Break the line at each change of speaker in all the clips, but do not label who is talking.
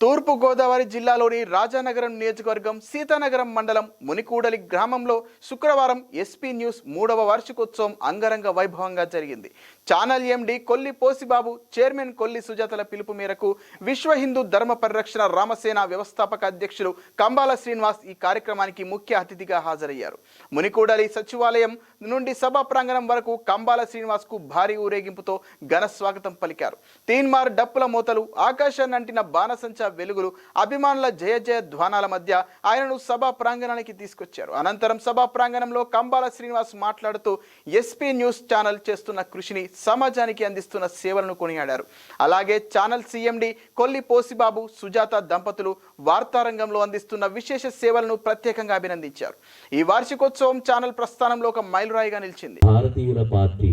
తూర్పుగోదావరి జిల్లాలోని రాజానగరం నియోజకవర్గం సీతానగరం మండలం మునికూడలి గ్రామంలో శుక్రవారం ఎస్పీ న్యూస్ మూడవ వార్షికోత్సవం అంగరంగ వైభవంగా జరిగింది. Channel MD Kolli Posibabu chairman Kolli సుజాతల పిలుపు మేరకు విశ్వ హిందూ ధర్మ పరిరక్షణ రామసేన వ్యవస్థాపక అధ్యక్షులు కంబాల శ్రీనివాస్ ఈ కార్యక్రమానికి ముఖ్య అతిథిగా హాజరయ్యారు. మునికూడలి సచివాలయం నుండి సభా ప్రాంగణం వరకు కంబాల శ్రీనివాస్కు భారీ ఊరేగింపుతో ఘన స్వాగతం పలికారు. తీన్మార్ డప్పుల మోతలు ఆకాశాన్ని అంటిన బాణసంచా వెలుగులు అభిమానుల జయ జయ ధ్వానాల మధ్య ఆయనను సభా ప్రాంగణానికి తీసుకొచ్చారు. అనంతరం సభా ప్రాంగణంలో కంబాల శ్రీనివాస్ మాట్లాడుతూ ఎస్పీ న్యూస్ ఛానల్ చేస్తున్న కృషిని సమాజానికి అందిస్తున్న సేవలను కొనియాడారు. అలాగే ఛానల్ సీఎండి కొల్లి పోసిబాబు సుజాత దంపతులు వార్తారంగంలో అందిస్తున్న విశేష సేవలను ప్రత్యేకంగా అభినందించారు. ఈ వార్షికోత్సవం ఛానల్ ప్రస్థానంలో ఒక మైలురాయిగా నిలిచింది.
భారతీయుల పార్టీ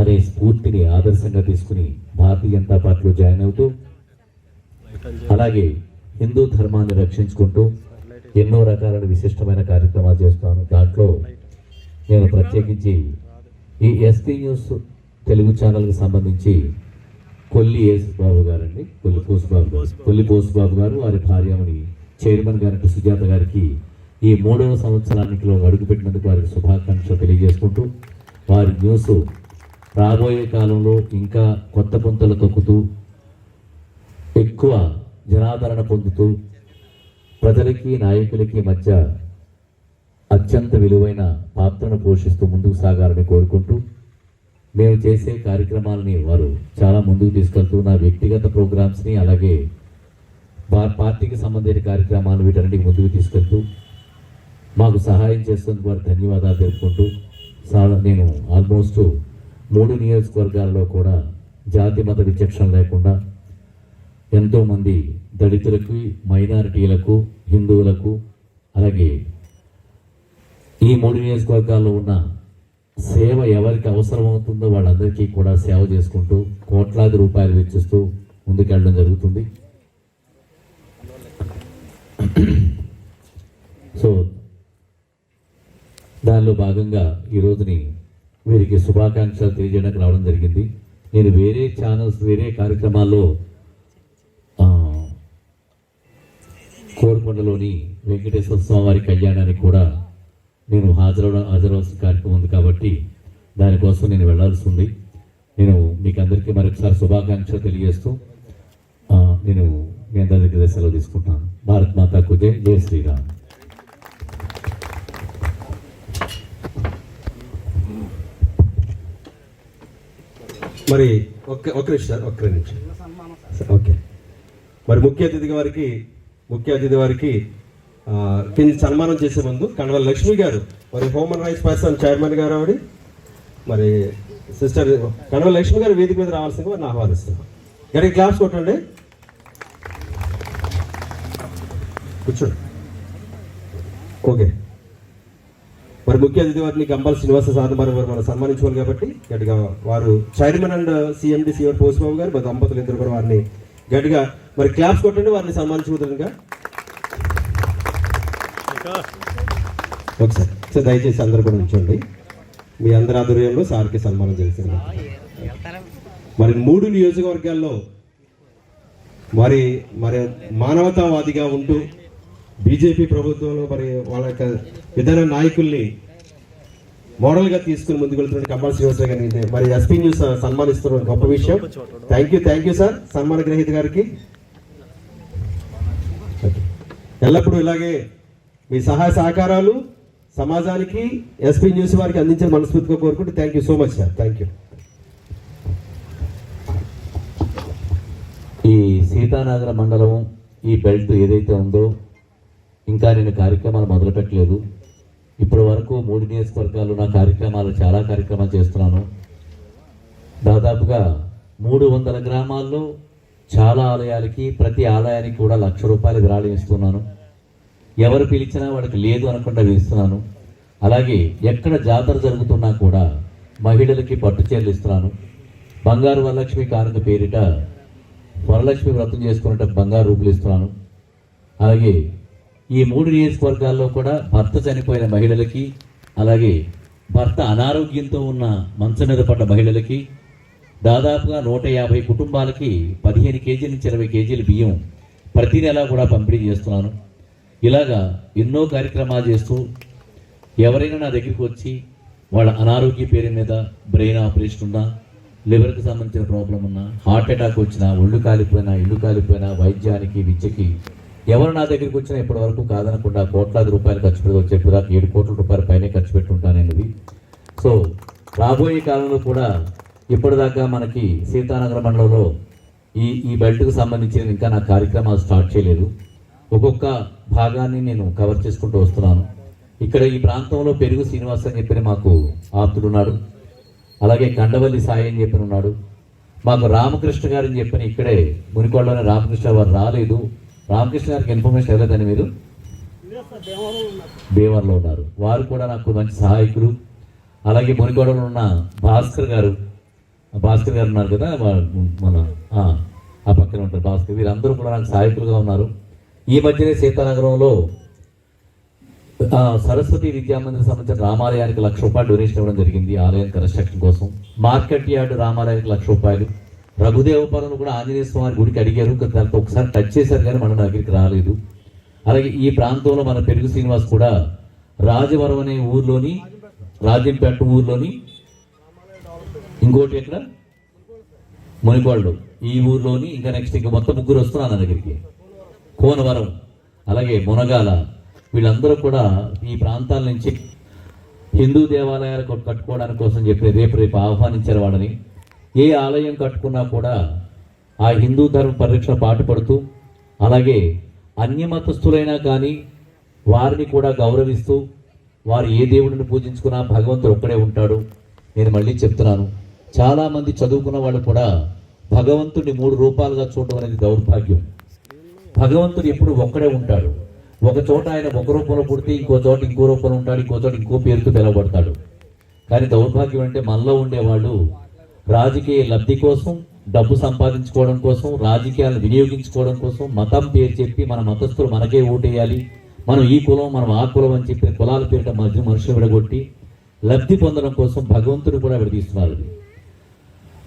అనే స్ఫూర్తిని ఆదర్శంగా తీసుకుని భారతీయ జనతా పార్టీలో జాయిన్ అవుతూ అలాగే హిందూ ధర్మాన్ని రక్షించుకుంటూ ఎన్నో రకాల విశిష్టమైన కార్యక్రమాలు చేస్తాను. దాంట్లో నేను ప్రత్యేకించి ఈ ఎస్పీ న్యూస్ తెలుగు ఛానల్కి సంబంధించి కొల్లి యేసు బాబు గారండి. కొల్లి పోసుబాబు గారు. కొల్లి పోసుబాబు గారు వారి భార్యమని చైర్మన్ గారికి సుజాత గారికి ఈ మూడవ సంవత్సరానికి అడుగుపెట్టినందుకు వారికి శుభాకాంక్షలు తెలియజేసుకుంటూ వారి న్యూస్ రాబోయే కాలంలో ఇంకా కొత్త పుంతలు తొక్కుతూ ఎక్కువ జనాదరణ పొందుతూ ప్రజలకి నాయకులకి మధ్య అత్యంత విలువైన పాత్రను పోషిస్తూ ముందుకు సాగాలని కోరుకుంటూ మేము చేసే కార్యక్రమాలని వారు చాలా ముందుకు తీసుకెళ్తూ నా వ్యక్తిగత ప్రోగ్రామ్స్ని అలాగే పార్టీకి సంబంధించిన కార్యక్రమాలు వీటన్నిటికి ముందుకు తీసుకెళ్తూ మాకు సహాయం చేస్తున్నందుకు వారు ధన్యవాదాలు తెలుపుకుంటూ నేను ఆల్మోస్ట్ మూడు నియోజకవర్గాల్లో కూడా జాతి మత విచక్షణ లేకుండా ఎంతోమంది దళితులకు మైనారిటీలకు హిందువులకు అలాగే ఈ మూడు నియోజకవర్గాల్లో ఉన్న సేవ ఎవరికి అవసరం అవుతుందో వాళ్ళందరికీ కూడా సేవ చేసుకుంటూ కోట్లాది రూపాయలు వెచ్చిస్తూ ముందుకెళ్ళడం జరుగుతుంది. సో దానిలో భాగంగా ఈ రోజుని వీరికి శుభాకాంక్షలు తెలియజేయడానికి రావడం జరిగింది. నేను వేరే ఛానల్స్ వేరే కార్యక్రమాల్లో కోరుకొండలోని వెంకటేశ్వర స్వామి వారి కళ్యాణానికి కూడా నేను హాజరవడం హాజరవలసిన కార్యక్రమం ఉంది కాబట్టి దానికోసం నేను వెళ్ళాల్సి ఉంది. నేను మీకు అందరికీ మరొకసారి శుభాకాంక్షలు తెలియజేస్తూ నేను మీ అందరి దగ్గర సెలవు తీసుకుంటాను. భారత్ మాతాకు జై జై శ్రీరామ్.
మరి ఒక్క ఒక్క నిమిషం సార్ ఒక్క నిమిషం. Sir, okay. మరి ముఖ్య అతిథి వారికి ముఖ్య అతిథి వారికి దీన్ని సన్మానం చేసే ముందు కణవ లక్ష్మి గారు మరి హ్యూమన్ రైట్స్ పర్సన్ చైర్మన్ గారు ఆవిడ మరి సిస్టర్ కణవ లక్ష్మి గారు వేదిక మీద రావాల్సింది వారిని ఆహ్వానిస్తున్నాం. గడికి క్లాస్ కొట్టండి. కూర్చోండి. ఓకే. మరి ముఖ్య అతిథి వారిని గంబాల శ్రీనివాస సాధన వారు మనం సన్మానించుకోవాలి కాబట్టి గట్టిగా వారు chairman and CMD CR Posibabu garu మరి దంపతులు ఇద్దరు కూడా వారిని గట్టిగా మరి క్లాప్స్ కొట్టండి వారిని సన్మానించుకుంటారుగా ఒకసారి. సార్ దయచేసి అందరు కూడా ఉంచండి మీ అందరి ఆధ్వర్యంలో సార్కి సన్మానం చేశారు. మరి మూడు నియోజకవర్గాల్లో మరి మరి మానవతావాదిగా ఉంటూ బీజేపీ ప్రభుత్వంలో మరి వాళ్ళ యొక్క విధాన నాయకుల్ని మోడల్గా తీసుకుని ముందుకు వెళ్తున్న కంబాల్ శ్రీవాసరావు గారిని మరి ఎస్పీ న్యూస్ సన్మానిస్తున్న గొప్ప విషయం. Thank you thank you sir సన్మాన గ్రహీత గారికి. ఎల్లప్పుడూ ఇలాగే మీ సహాయ సహకారాలు సమాజానికి ఎస్పీ న్యూస్ వారికి అందించే మనస్ఫూర్తిగా కోరుకుంటూ thank you so much sir thank you
ఈ సీతానగర మండలం ఈ బెల్ట్ ఏదైతే ఉందో ఇంకా నేను కార్యక్రమాలు మొదలుపెట్టలేదు. ఇప్పటి వరకు మూడు నియోజకవర్గాలు నా కార్యక్రమాలు చాలా కార్యక్రమాలు చేస్తున్నాను. దాదాపుగా మూడు వందల గ్రామాల్లో చాలా ఆలయాలకి ప్రతి ఆలయానికి కూడా లక్ష రూపాయలు విరాళం ఇస్తున్నాను. ఎవరు పిలిచినా వాడికి లేదు అనకుండా వేస్తున్నాను. అలాగే ఎక్కడ జాతర జరుగుతున్నా కూడా మహిళలకి పట్టు చీరలు ఇస్తున్నాను. బంగారు వరలక్ష్మి కానుక పేరిట వరలక్ష్మి వ్రతం చేసుకున్నట్టు బంగారు రూపులు ఇస్తున్నాను. అలాగే ఈ మూడు నియోజకవర్గాల్లో కూడా భర్త చనిపోయిన మహిళలకి అలాగే భర్త అనారోగ్యంతో ఉన్న మంచం మీద పడ్డ మహిళలకి దాదాపుగా నూట యాభై కుటుంబాలకి పదిహేను కేజీల నుంచి ఇరవై కేజీల బియ్యం ప్రతి నెలా కూడా పంపిణీ చేస్తున్నాను. ఇలాగా ఎన్నో కార్యక్రమాలు చేస్తూ ఎవరైనా నా దగ్గరికి వచ్చి వాళ్ళ అనారోగ్య పేరు మీద బ్రెయిన్ ఆపరేషన్ ఉన్నా లివర్కి సంబంధించిన ప్రాబ్లం ఉన్నా హార్ట్ అటాక్ వచ్చినా ఒళ్ళు కాలిపోయినా ఇల్లు కాలిపోయినా వైద్యానికి విద్యకి ఎవరు నా దగ్గరికి వచ్చినా ఇప్పటి వరకు కాదనకుండా కోట్లాది రూపాయలు ఖర్చు పెట్టి వచ్చేప్పుడు దాకా ఏడు కోట్ల రూపాయల పైనే ఖర్చు పెట్టుంటాననేది సో రాబోయే కాలంలో కూడా ఇప్పటిదాకా మనకి సీతానగర మండలంలో ఈ ఈ బెల్ట్కు సంబంధించిన ఇంకా నా కార్యక్రమాలు స్టార్ట్ చేయలేదు. ఒక్కొక్క భాగాన్ని నేను కవర్ చేసుకుంటూ వస్తున్నాను. ఇక్కడ ఈ ప్రాంతంలో పెరుగు శ్రీనివాస్ అని చెప్పిన మాకు ఆప్తుడు ఉన్నాడు. అలాగే కండవల్లి సాయి అని చెప్పిన ఉన్నాడు. మాకు రామకృష్ణ గారు అని చెప్పిన ఇక్కడే మునికొండలోనే రామకృష్ణ వారు రాలేదు. రామకృష్ణ గారికి ఇన్ఫర్మేషన్ ఇవ్వలేదని మీరు? దేవర్లో ఉన్నారు. వారు కూడా నాకు మంచి సహాయకులు. అలాగే మునిగొడవలో ఉన్న భాస్కర్ గారు భాస్కర్ గారు ఉన్నారు కదా మన ఆ, ఆ పక్కన ఉంటారు భాస్కర్. వీరందరూ కూడా నాకు సహాయకులుగా ఉన్నారు. ఈ మధ్యనే సీతానగరంలో సరస్వతి విద్యామందిర్ సంబంధించిన రామాలయానికి లక్ష రూపాయలు డొనేషన్ ఇవ్వడం జరిగింది ఆలయం కన్స్ట్రక్షన్ కోసం. మార్కెట్ యార్డ్ రామాలయానికి లక్ష రూపాయలు. రఘుదేవపురంలో కూడా ఆంజనేయ స్వామి గుడికి అడిగారు దాంతో ఒకసారి టచ్ చేశారు కానీ మన దగ్గరికి రాలేదు. అలాగే ఈ ప్రాంతంలో మన పెరుగు శ్రీనివాస్ కూడా రాజవరం అనే ఊర్లోని రాజంపేట ఊర్లోని ఇంకోటి ఎక్కడ? మునిగోళ్ళు. ఈ ఊర్లోని ఇంకా నెక్స్ట్ ఇంకా మొత్తం ముగ్గురు వస్తున్నారు నా దగ్గరికి. కోనవరం అలాగే మునగాల వీళ్ళందరూ కూడా ఈ ప్రాంతాల నుంచి హిందూ దేవాలయాలు కట్టుకోవడానికి కోసం చెప్పి రేపు రేపు ఆహ్వానించారు వాళ్ళని. ఏ ఆలయం కట్టుకున్నా కూడా ఆ హిందూ ధర్మ పరిరక్షణ పాటుపడుతూ అలాగే అన్యమతస్థులైనా కానీ వారిని కూడా గౌరవిస్తూ వారు ఏ దేవుడిని పూజించుకున్నా భగవంతుడు ఒక్కడే ఉంటాడు. నేను మళ్ళీ చెప్తున్నాను. చాలామంది చదువుకున్న వాళ్ళు కూడా భగవంతుడిని మూడు రూపాలుగా చూడడం అనేది దౌర్భాగ్యం. భగవంతుడు ఎప్పుడు ఒక్కడే ఉంటాడు. ఒక చోట ఆయన ఒక రూపంలో పుడితే ఇంకో చోట ఇంకో రూపంలో ఉంటాడు ఇంకో చోట ఇంకో పేరుతో పిలవబడతాడు. కానీ దౌర్భాగ్యం అంటే మనలో ఉండేవాళ్ళు రాజకీయ లబ్ధి కోసం డబ్బు సంపాదించుకోవడం కోసం రాజకీయాలను వినియోగించుకోవడం కోసం మతం పేరు చెప్పి మన మతస్థులు మనకే ఓటేయాలి మనం ఈ కులం మనం ఆ కులం అని చెప్పి కులాల పేరిట మధ్య మనుషులు విడగొట్టి లబ్ధి పొందడం కోసం భగవంతుడు కూడా విడదీస్తున్నారు.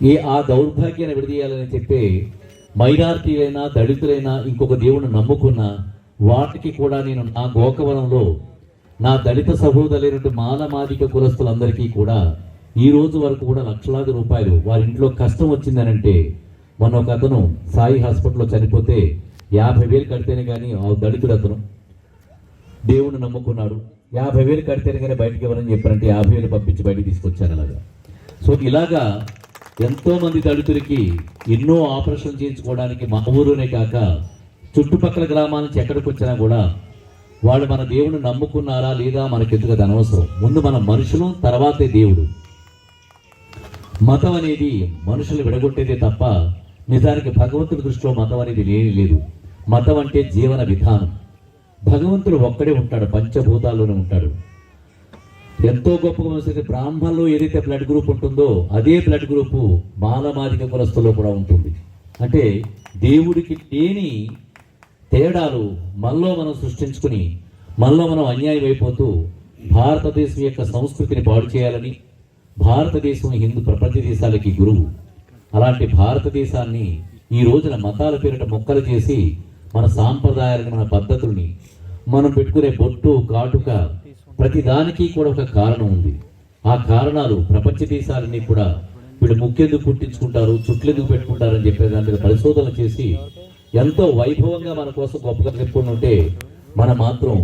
ఈ ఆ దౌర్భాగ్యాన్ని విడదీయాలని చెప్పి మైనార్టీలైనా దళితులైనా ఇంకొక దేవుని నమ్ముకున్న వాటికి కూడా నేను నా గోకవనంలో నా దళిత సహోదరులైనటువంటి మానమాదిక కులస్తులందరికీ కూడా ఈ రోజు వరకు కూడా లక్షలాది రూపాయలు వారి ఇంట్లో కష్టం వచ్చిందనంటే మొన్న ఒక అతను సాయి హాస్పిటల్లో చనిపోతే యాభై వేలు కడితేనే కానీ ఆ దళితుడు అతను దేవుని నమ్ముకున్నాడు. యాభై వేలు కడితేనే కానీ బయటికి ఇవ్వరని చెప్పారంటే యాభై వేలు పంపించి బయటకు తీసుకొచ్చాను అలాగా. సో ఇలాగా ఎంతో మంది దళితులకి ఎన్నో ఆపరేషన్ చేయించుకోవడానికి మా ఊరునే కాక చుట్టుపక్కల గ్రామాల నుంచి ఎక్కడికి వచ్చినా కూడా వాళ్ళు మన దేవుడు నమ్ముకున్నారా లేదా మనకెందుకు అది అనవసరం? ముందు మన మనుషులు తర్వాతే దేవుడు. మతం అనేది మనుషులు విడగొట్టేదే తప్ప నిజానికి భగవంతుడి దృష్టిలో మతం అనేది లేని లేదు. మతం అంటే జీవన విధానం. భగవంతుడు ఒక్కడే ఉంటాడు పంచభూతాల్లోనే ఉంటాడు. ఎంతో గొప్పగా మనసుకి బ్రాహ్మణులు ఏదైతే బ్లడ్ గ్రూప్ ఉంటుందో అదే బ్లడ్ గ్రూపు మాలమాదిక కులస్తుల్లో కూడా ఉంటుంది. అంటే దేవుడికి లేని తేడాలు మనలో మనం సృష్టించుకుని మనలో మనం అన్యాయం అయిపోతూ భారతదేశం యొక్క సంస్కృతిని పాడు చేయాలని భారతదేశం హిందూ ప్రపంచ దేశాలకి గురువు. అలాంటి భారతదేశాన్ని ఈ రోజున మతాల పేరిట మొక్కలు చేసి మన సాంప్రదాయాలను మన పద్ధతుల్ని మనం పెట్టుకునే బొట్టు కాటుక ప్రతి దానికి కూడా ఒక కారణం ఉంది. ఆ కారణాలు ప్రపంచ దేశాలన్నీ కూడా వీళ్ళు ముక్కెందుకు పుట్టించుకుంటారు చుట్లెందుకు పెట్టుకుంటారని చెప్పే దాని మీద పరిశోధన చేసి ఎంతో వైభవంగా మన కోసం గొప్పగా చెప్పుకుని ఉంటే మన మాత్రం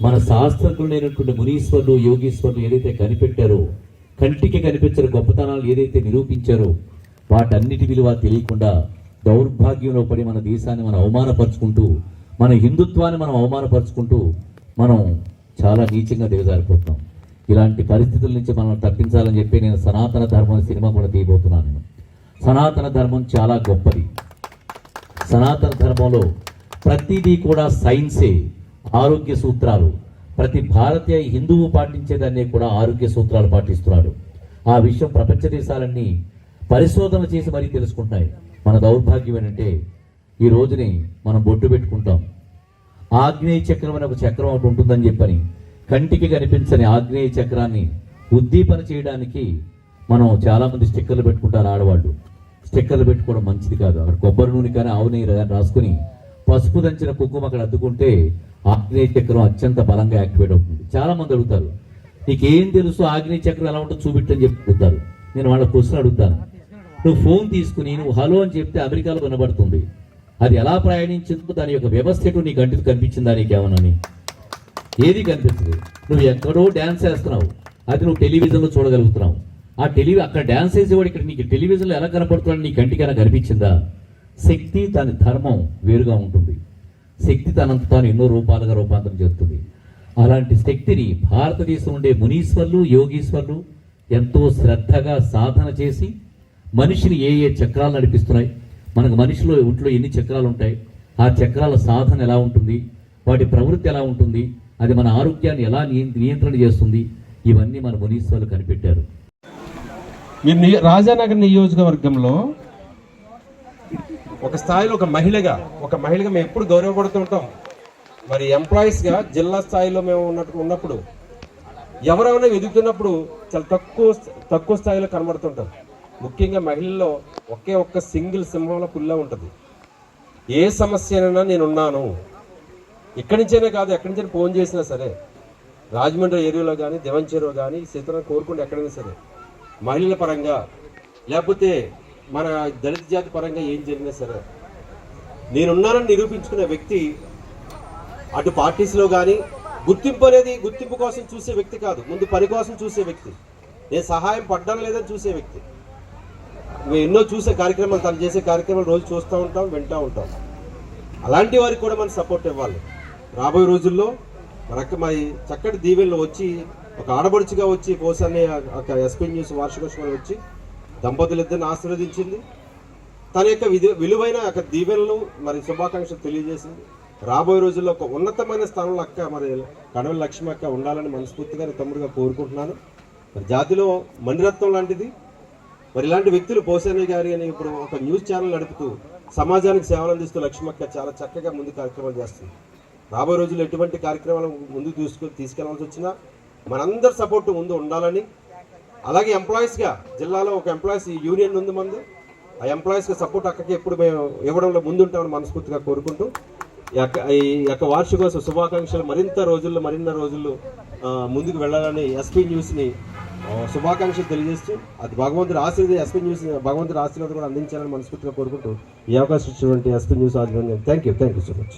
మన శాస్త్రజ్ఞులైనటువంటి మునీశ్వరులు యోగీశ్వరులు ఏదైతే కనిపెట్టారో కంటికి కనిపించిన గొప్పతనాలు ఏదైతే నిరూపించారో వాటన్నిటి విలువ తెలియకుండా దౌర్భాగ్యంలో పడి మన దేశాన్ని మనం అవమానపరుచుకుంటూ మన హిందుత్వాన్ని మనం అవమానపరుచుకుంటూ మనం చాలా నీచంగా దిగజారిపోతున్నాం. ఇలాంటి పరిస్థితుల నుంచి మనం తప్పించాలని చెప్పి నేను సనాతన ధర్మం సినిమా కూడా తీయబోతున్నాను నేను. సనాతన ధర్మం చాలా గొప్పది. సనాతన ధర్మంలో ప్రతిదీ కూడా సైన్సే ఆరోగ్య సూత్రాలు. ప్రతి భారతీయ హిందువు పాటించేదాన్ని కూడా ఆరోగ్య సూత్రాలు పాటిస్తున్నాడు. ఆ విషయం ప్రపంచ దేశాలన్నీ పరిశోధన చేసి మరీ తెలుసుకుంటాయి మన దౌర్భాగ్యం ఏంటంటే ఈ రోజుని మనం బొట్టు పెట్టుకుంటాం. ఆగ్నేయ చక్రం అనే ఒక చక్రం ఒకటి ఉంటుందని చెప్పని కంటికి కనిపించని ఆగ్నేయ చక్రాన్ని ఉద్దీపన చేయడానికి మనం చాలామంది స్టిక్కర్లు పెట్టుకుంటారు ఆడవాళ్ళు. స్టిక్కర్లు పెట్టుకోవడం మంచిది కాదు. అక్కడ కొబ్బరి నూనె కానీ ఆవు నెయ్యి కానీ రాసుకుని పసుపు దంచిన కుంకుమ అక్కడ అద్దుకుంటే ఆగ్నేయ చక్రం అత్యంత బలంగా యాక్టివేట్ అవుతుంది. చాలా మంది అడుగుతారు నీకేం తెలుసు ఆగ్నేయ చక్రం ఎలా ఉంటుందో చూపెట్టని చెప్పి అడుగుతారు. నేను వాళ్ళ క్వశ్చన్ అడుగుతాను. నువ్వు ఫోన్ తీసుకుని నువ్వు హలో అని చెప్తే అమెరికాలో వినబడుతుంది. అది ఎలా ప్రయాణించిందో దాని యొక్క వ్యవస్థ ఎటు నీ కంటికి కనిపించిందా నీకేమనని ఏది కనిపించదు. నువ్వు ఎక్కడో డ్యాన్స్ వేస్తున్నావు. అది నువ్వు టెలివిజన్లో చూడగలుగుతున్నావు. ఆ టెలివి అక్కడ డ్యాన్స్ వేసేవాడు ఇక్కడ నీకు టెలివిజన్లో ఎలా కనపడుతున్నాడు నీ కంటికైనా కనిపించిందా? శక్తి దాని ధర్మం వేరుగా ఉంటుంది. శక్తి తనంత తాను ఎన్నో రూపాలుగా రూపాంతరం చెందుతుంది. అలాంటి శక్తిని భారతదేశం ఉండే మునీశ్వర్లు యోగీశ్వర్లు ఎంతో శ్రద్ధగా సాధన చేసి మనిషిని ఏ ఏ చక్రాలు నడిపిస్తున్నాయి? మనకు మనిషిలో ఒంట్లో ఎన్ని చక్రాలు ఉంటాయి ఆ చక్రాల సాధన ఎలా ఉంటుంది వాటి ప్రవృత్తి ఎలా ఉంటుంది అది మన ఆరోగ్యాన్ని ఎలా నియ- నియంత్రణ చేస్తుంది ఇవన్నీ మన మునీశ్వర్లు కనిపెట్టారు.
మీరు రాజానగర్ నియోజకవర్గంలో ఒక స్థాయిలో ఒక మహిళగా ఒక మహిళగా మేము ఎప్పుడు గౌరవపడుతూ ఉంటాం. మరి ఎంప్లాయీస్గా జిల్లా స్థాయిలో మేము ఉన్నట్టు ఉన్నప్పుడు ఎవరైనా ఎదుగుతున్నప్పుడు చాలా తక్కువ తక్కువ స్థాయిలో కనబడుతుంటాం. ముఖ్యంగా మహిళల్లో ఒకే ఒక్క సింగిల్ సింహంలో పుల్లా ఉంటుంది. ఏ సమస్యనైనా నేనున్నాను. ఇక్కడి నుంచైనా కాదు ఎక్కడి నుంచైనా ఫోన్ చేసినా సరే రాజమండ్రి ఏరియాలో కానీ దివంచెరువు కానీ సీతారాం కోరుకుంటే ఎక్కడైనా సరే మహిళల పరంగా లేకపోతే మన దళిత జాతి పరంగా ఏం జరిగినా సరే నేనున్నానని నిరూపించుకునే వ్యక్తి అటు పార్టీస్లో కానీ గుర్తింపు అనేది గుర్తింపు కోసం చూసే వ్యక్తి కాదు ముందు పని కోసం చూసే వ్యక్తి. నేను సహాయం పడ్డం లేదని చూసే వ్యక్తి. ఎన్నో చూసే కార్యక్రమాలు తను చేసే కార్యక్రమాలు రోజు చూస్తూ ఉంటాం వింటూ ఉంటాం. అలాంటి వారికి కూడా మనం సపోర్ట్ ఇవ్వాలి. రాబోయే రోజుల్లో మరొక మరి చక్కటి దీవెనలు వచ్చి ఒక ఆడబడుచుగా వచ్చి పోసాన్ని ఒక ఎస్పీ న్యూస్ వార్షికోత్సవాలు వచ్చి దంపతులు ఇద్దరిని ఆశీర్వదించింది. తన యొక్క విలువైన ఒక దీవెనలు మరి శుభాకాంక్షలు తెలియజేసింది రాబోయే రోజుల్లో ఒక ఉన్నతమైన స్థానంలో అక్క మరి కడవల లక్ష్మి అక్క ఉండాలని మనస్ఫూర్తిగా నేను తమ్ముడుగా కోరుకుంటున్నాను. మరి జాతిలో మణిరత్నం లాంటిది మరి ఇలాంటి వ్యక్తులు పోసాని గారి అని ఇప్పుడు ఒక న్యూస్ ఛానల్ నడుపుతూ సమాజానికి సేవలు అందిస్తూ లక్ష్మక్క చాలా చక్కగా ముందు కార్యక్రమాలు చేస్తుంది. రాబోయే రోజుల్లో ఎటువంటి కార్యక్రమాలు ముందు తీసుకు తీసుకెళ్ళాల్సి వచ్చినా మనందరి సపోర్ట్ ముందు ఉండాలని. అలాగే ఎంప్లాయీస్గా జిల్లాలో ఒక ఎంప్లాయీస్ యూనియన్ ఉంది మంది. ఆ ఎంప్లాయీస్కి సపోర్ట్ అక్కకి ఎప్పుడు మేము ఇవ్వడంలో ముందుంటామని మనస్ఫూర్తిగా కోరుకుంటూ ఈ యొక్క ఈ యొక్క వార్షికోత్సవ శుభాకాంక్షలు మరింత రోజుల్లో మరిన్న రోజుల్లో ముందుకు వెళ్ళాలని ఎస్పీ న్యూస్ని శుభాకాంక్షలు తెలియజేస్తూ అది భగవంతుడు ఆశీర్వాద ఎస్పీ న్యూస్ భగవంతుడు ఆశీర్వాదం కూడా అందించాలని మనస్ఫూర్తిగా కోరుకుంటూ ఈ అవకాశం ఇచ్చినటువంటి ఎస్పీ న్యూస్ ఆధ్వర్యం thank you thank you so much